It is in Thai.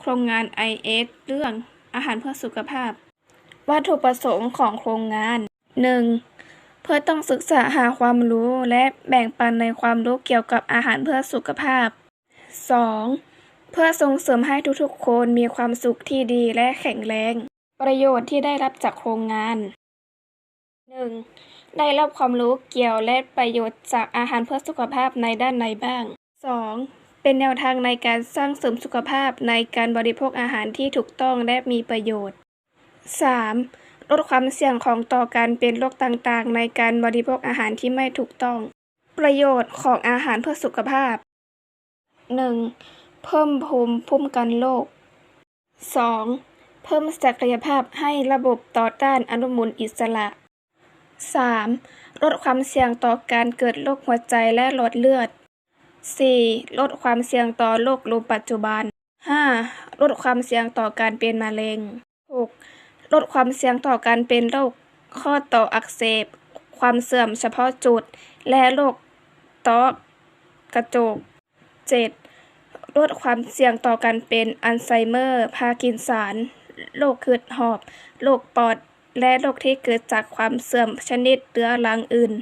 โครงงาน IS เรื่องอาหารเพื่อสุขภาพ วัตถุประสงค์ของโครงงาน 1. เพื่อต้องศึกษาหาความรู้และแบ่งปันในความรู้เกี่ยวกับอาหารเพื่อสุขภาพ 2. เพื่อส่งเสริมให้ทุกๆคนมีความสุขที่ดีและแข็งแรง ประโยชน์ที่ได้รับจากโครงงาน 1. ได้รับความรู้เกี่ยวและประโยชน์จากอาหารเพื่อสุขภาพในด้านใดบ้าง 2. เป็นแนวทางในการสร้างเสริมสุขภาพในการบริโภคอาหารที่ถูกต้องและมีประโยชน์ 3. ลดความเสี่ยงของต่อการเป็นโรคต่างๆ ในการบริโภคอาหารที่ไม่ถูกต้อง ประโยชน์ของอาหารเพื่อสุขภาพ 1. เพิ่มภูมิคุ้มกันโรค 2. เพิ่มศักยภาพให้ระบบต่อต้านอนุมูลอิสระ 3. ลดความเสี่ยงต่อการเกิดโรคหัวใจและหลอดเลือด 4. ลดความเสี่ยงต่อโรคลมปัจจุบัน 5. ลดความเสี่ยงต่อการเป็นมะเร็ง 6. ลดความเสี่ยงต่อการเป็นโรคข้อต่ออักเสบ ความเสื่อมเฉพาะจุด และโรคต้อกระจก 7. ลดความเสี่ยงต่อการเป็นอัลไซเมอร์ พาร์กินสัน โรคหืดหอบ โรคปอด และโรคที่เกิดจากความเสื่อมชนิดเรื้อรังอื่น